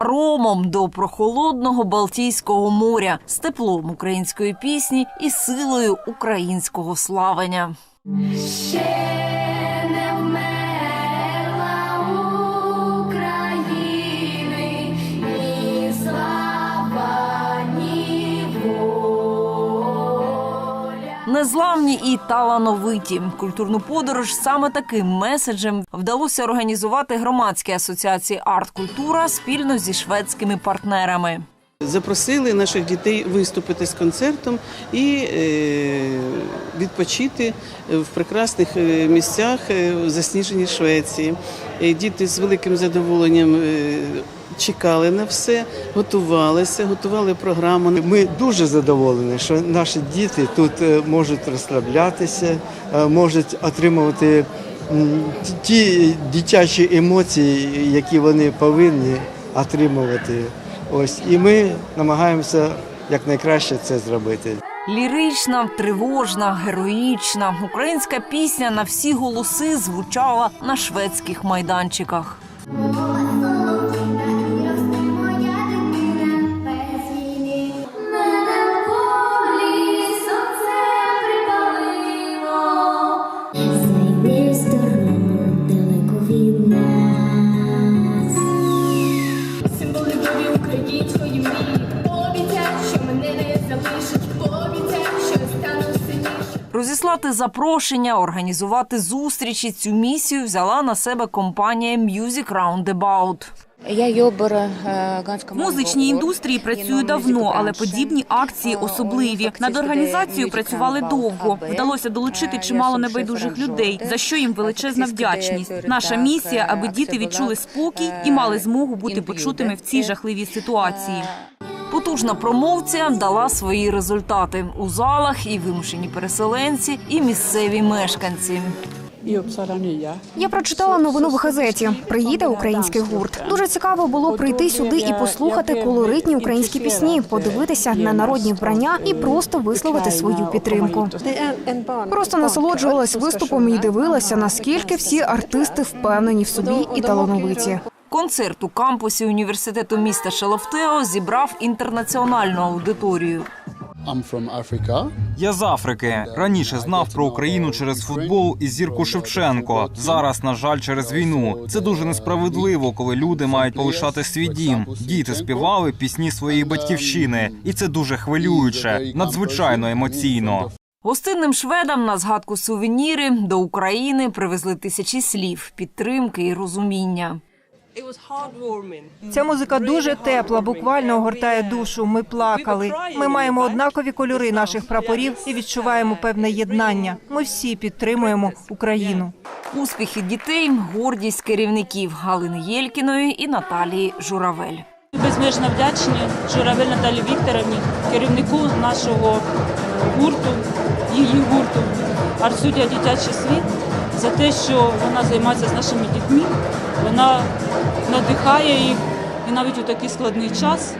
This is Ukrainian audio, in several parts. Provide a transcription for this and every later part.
Ромом до прохолодного Балтійського моря з теплом української пісні і силою українського славення. Незламні і талановиті. Культурну подорож саме таким меседжем вдалося організувати громадській асоціації арт-культура спільно зі шведськими партнерами. Запросили наших дітей виступити з концертом і е, відпочити в прекрасних е, місцях е, в засніженій Швеції. Діти з великим задоволенням чекали на все, готувалися, готували програму. Ми дуже задоволені, що наші діти тут можуть розслаблятися, можуть отримувати ті дитячі емоції, які вони повинні отримувати. Ось і ми намагаємося якнайкраще це зробити. Лірична, тривожна, героїчна українська пісня на всі голоси звучала на шведських майданчиках. Розіслати запрошення, організувати зустрічі. Цю місію взяла на себе компанія Music Roundabout. Я Йобер В музичній індустрії працюю давно, але подібні акції особливі. Над організацією працювали довго. Вдалося долучити чимало небайдужих людей, за що їм величезна вдячність. Наша місія, аби діти відчули спокій і мали змогу бути почутими в цій жахливій ситуації. Потужна промовція дала свої результати у залах і вимушені переселенці, і місцеві мешканці. Я прочитала новину в газеті. Приїде український гурт. Дуже цікаво було прийти сюди і послухати колоритні українські пісні, подивитися на народні вбрання і просто висловити свою підтримку. Просто насолоджувалась виступом і дивилася, наскільки всі артисти впевнені в собі і талановиті. Концерт у кампусі університету міста Шелофтео зібрав інтернаціональну аудиторію. Я з Африки. Раніше знав про Україну через футбол і зірку Шевченко. Зараз, на жаль, через війну. Це дуже несправедливо, коли люди мають полишати свій дім. Діти співали пісні своєї батьківщини, і це дуже хвилююче, надзвичайно емоційно. Гостинним шведам на згадку сувеніри до України привезли тисячі слів, підтримки і розуміння. Ця музика дуже тепла, буквально огортає душу. Ми плакали. Ми маємо однакові кольори наших прапорів і відчуваємо певне єднання. Ми всі підтримуємо Україну. Успіхи дітей гордість керівників Галини Єлькіної і Наталії Журавель. Безмежно вдячні Журавель Наталі Вікторовні, керівнику нашого гурту, її гурту Арсудія Дитячий світ за те, що вона займається з нашими дітьми, вона надихає їх і навіть у такий складний час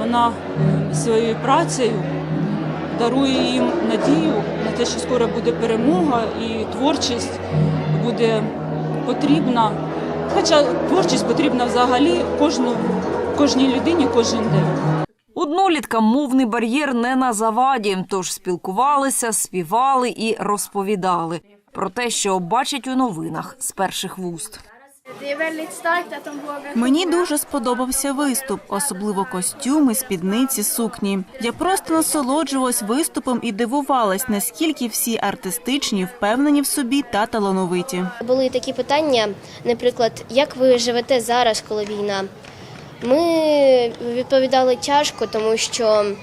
вона своєю працею дарує їм надію на те, що скоро буде перемога і творчість буде потрібна. Хоча творчість потрібна взагалі кожну, кожній людині кожен день. Одноліткам мовний бар'єр не на заваді, тож спілкувалися, співали і розповідали про те, що бачать у новинах з перших вуст. Мені дуже сподобався виступ, особливо костюми, спідниці, сукні. Я просто насолоджувалась виступом і дивувалась, наскільки всі артистичні, впевнені в собі та талановиті. Були такі питання, наприклад, як ви живете зараз, коли війна? Ми відповідали тяжко, тому що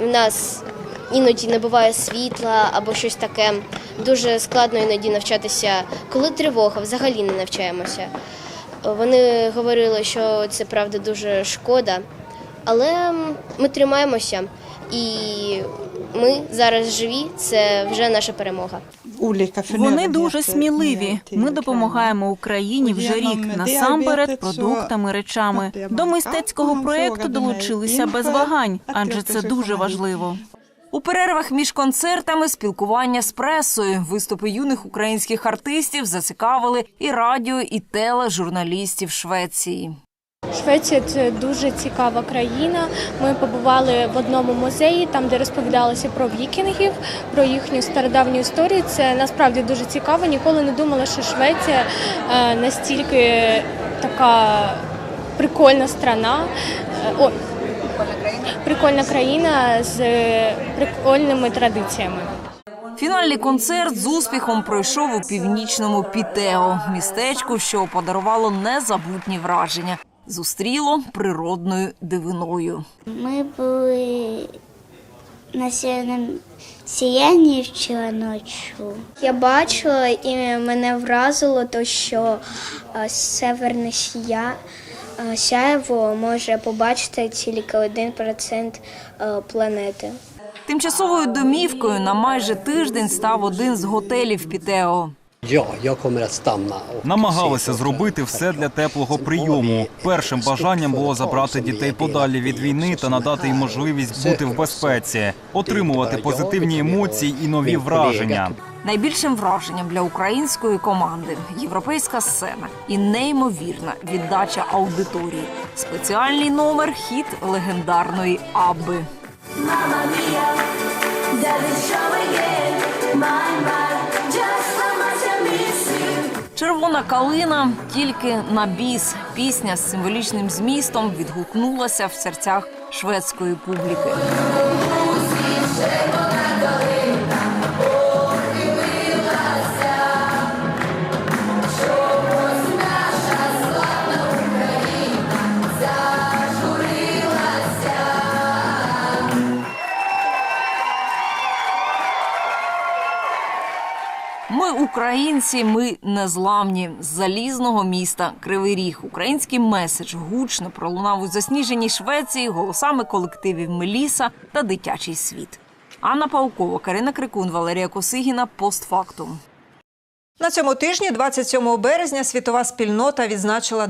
в нас іноді не буває світла або щось таке. Дуже складно іноді навчатися. Коли тривога, взагалі не навчаємося. Вони говорили, що це правда дуже шкода, але ми тримаємося, і ми зараз живі. Це вже наша перемога. Вони дуже сміливі. Ми допомагаємо Україні вже рік насамперед продуктами, речами. До мистецького проєкту долучилися без вагань, адже це дуже важливо. У перервах між концертами спілкування з пресою. Виступи юних українських артистів зацікавили і радіо, і тележурналістів Швеції. Швеція це дуже цікава країна. Ми побували в одному музеї, там де розповідалося про вікінгів, про їхню стародавню історію. Це насправді дуже цікаво. Ніколи не думала, що Швеція е, настільки така прикольна страна. Е, прикольна країна з прикольними традиціями. Фінальний концерт з успіхом пройшов у північному Пітео, містечку, що подарувало незабутні враження. Зустріло природною дивиною. Ми були на северному сіянні вчора ночі. Я бачила і мене вразило то, що е, северне сія, сяєво може побачити тільки 1% е, планети. Тимчасовою домівкою на майже тиждень став один з готелів Пітео. Намагалися зробити все для теплого прийому. Першим бажанням було забрати дітей подалі від війни та надати їм можливість бути в безпеці, отримувати позитивні емоції і нові враження. Найбільшим враженням для української команди європейська сцена і неймовірна віддача аудиторії. Спеціальний номер хіт легендарної Абби. Червона калина тільки на біс. Пісня з символічним змістом відгукнулася в серцях шведської публіки. Українці, ми незламні з залізного міста Кривий Ріг. Український меседж гучно пролунав у засніженій Швеції голосами колективів Меліса та Дитячий світ. Анна Паукова, Карина Крикун, Валерія Косигіна. Постфактум. На цьому тижні, 27 березня, світова спільнота відзначила